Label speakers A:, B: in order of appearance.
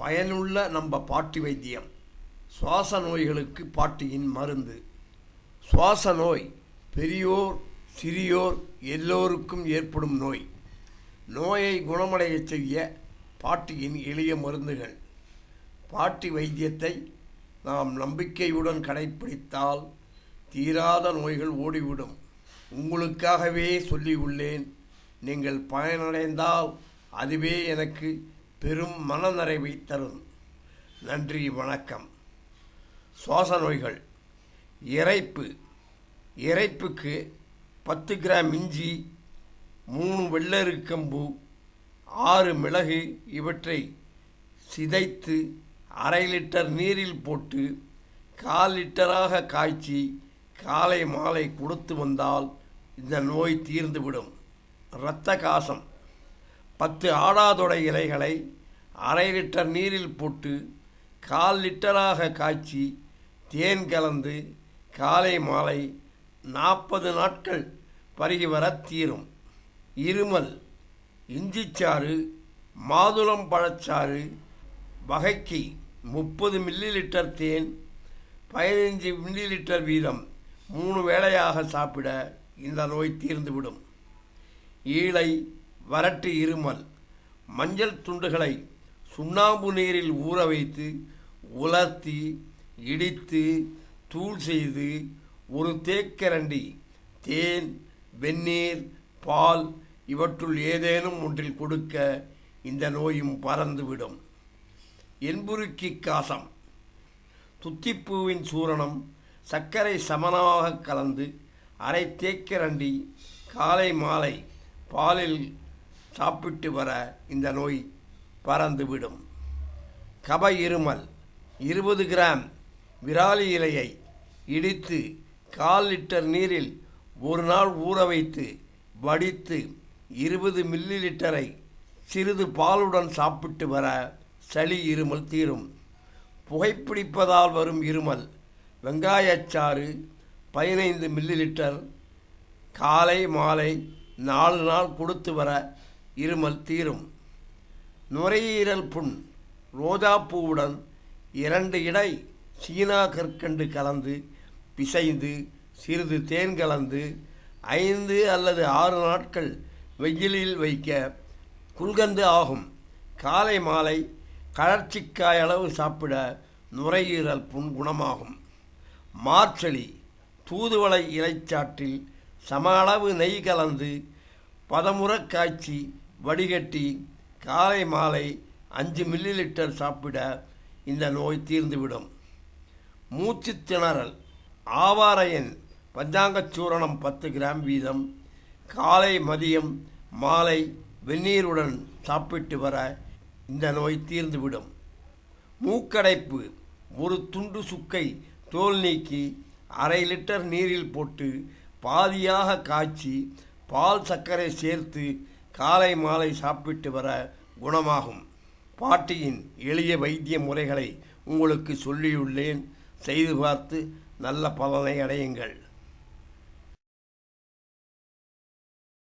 A: பயனுள்ள நம்ம பாட்டி வைத்தியம். சுவாச நோய்களுக்கு பாட்டியின் மருந்து. சுவாச நோய் பெரியோர் சிறியோர் எல்லோருக்கும் ஏற்படும் நோய். நோயை குணமடையச் செய்ய பாட்டியின் எளிய மருந்துகள். பாட்டி வைத்தியத்தை நாம் நம்பிக்கையுடன் கடைப்பிடித்தால் தீராத நோய்கள் ஓடிவிடும். உங்களுக்காகவே சொல்லியுள்ளேன். நீங்கள் பயனடைந்தால் அதுவே எனக்கு பெரும் மனநிறைவை தரும். நன்றி வணக்கம். சுவாச நோய்கள். இறைப்பு. இறைப்புக்கு பத்து கிராம் இஞ்சி மூணு வெள்ளரிக்கம்பு ஆறு மிளகு இவற்றை சிதைத்து அரை லிட்டர் நீரில் போட்டு கால் லிட்டராக காய்ச்சி காலை மாலை கொடுத்து வந்தால் இந்த நோய் தீர்ந்துவிடும். இரத்த காசம். பத்து ஆடாதொடை இலைகளை அரை லிட்டர் நீரில் போட்டு கால் லிட்டராக காய்ச்சி தேன் கலந்து காலை மாலை நாற்பது நாட்கள் பருகி வர தீரும். இருமல் இஞ்சிச்சாறு மாதுளம் பழச்சாறு வகைக்கு முப்பது மில்லி லிட்டர் தேன் பதினைஞ்சு மில்லி லிட்டர் வீதம் மூணு வேளையாக சாப்பிட இந்த நோய் தீர்ந்துவிடும். ஈழை வறட்டு இருமல். மஞ்சள் துண்டுகளை சுண்ணாம்பு நீரில் ஊற வைத்து உலர்த்தி இடித்து தூள் செய்து ஒரு தேக்கரண்டி தேன் வெந்நீர் பால் இவற்றுள் ஏதேனும் ஒன்றில் கொடுக்க இந்த நோயும் பறந்துவிடும். என்புருக்கி காசம். துத்திப்பூவின் சூரணம் சர்க்கரை சமனமாக கலந்து அரை தேக்கரண்டி காலை மாலை பாலில் சாப்பிட்டு வர இந்த நோய் பறந்துவிடும். கப இருமல் இருபது கிராம் விராலி இலையை இடித்து கால் லிட்டர் நீரில் ஒரு நாள் ஊற வைத்து வடித்து இருபது மில்லி லிட்டரை சிறிது பாலுடன் சாப்பிட்டு வர சளி இருமல் தீரும். புகைப்பிடிப்பதால் வரும் இருமல் வெங்காயச்சாறு பதினைந்து மில்லி லிட்டர் காலை மாலை நாலு நாள் கொடுத்து வர இருமல் தீரும். நுரையீரல் புண் ரோஜாப்பூவுடன் இரண்டு இடை சீனா கற்கண்டு கலந்து பிசைந்து சிறிது தேன் கலந்து ஐந்து அல்லது ஆறு நாட்கள் வெயிலில் வைக்க குல்கந்து ஆகும். காலை மாலை கழற்சிக்காய் அளவு சாப்பிட நுரையீரல் புண் குணமாகும். மார்ச்சளி தூதுவளை இலைச்சாற்றில் சம அளவு நெய் கலந்து பதமுறக் காய்ச்சி வடிகட்டி காலை மாலை அஞ்சு மில்லி லிட்டர் சாப்பிட இந்த நோய் தீர்ந்துவிடும். மூச்சு திணறல். ஆவாரையன் பஞ்சாங்கச் சூரணம் பத்து கிராம் வீதம். காலை மதியம் மாலை வெந்நீருடன் சாப்பிட்டு வர இந்த நோய் தீர்ந்துவிடும். மூக்கடைப்பு. ஒரு துண்டு சுக்கை தோல் நீக்கி அரை லிட்டர் நீரில் போட்டு பாதியாக காய்ச்சி பால் சர்க்கரை சேர்த்து காலை மாலை சாப்பிட்டு வர குணமாகும். பாட்டியின் எளிய வைத்திய முறைகளை உங்களுக்கு சொல்லியுள்ளேன். செய்து பார்த்து நல்ல பலனை அடையுங்கள்.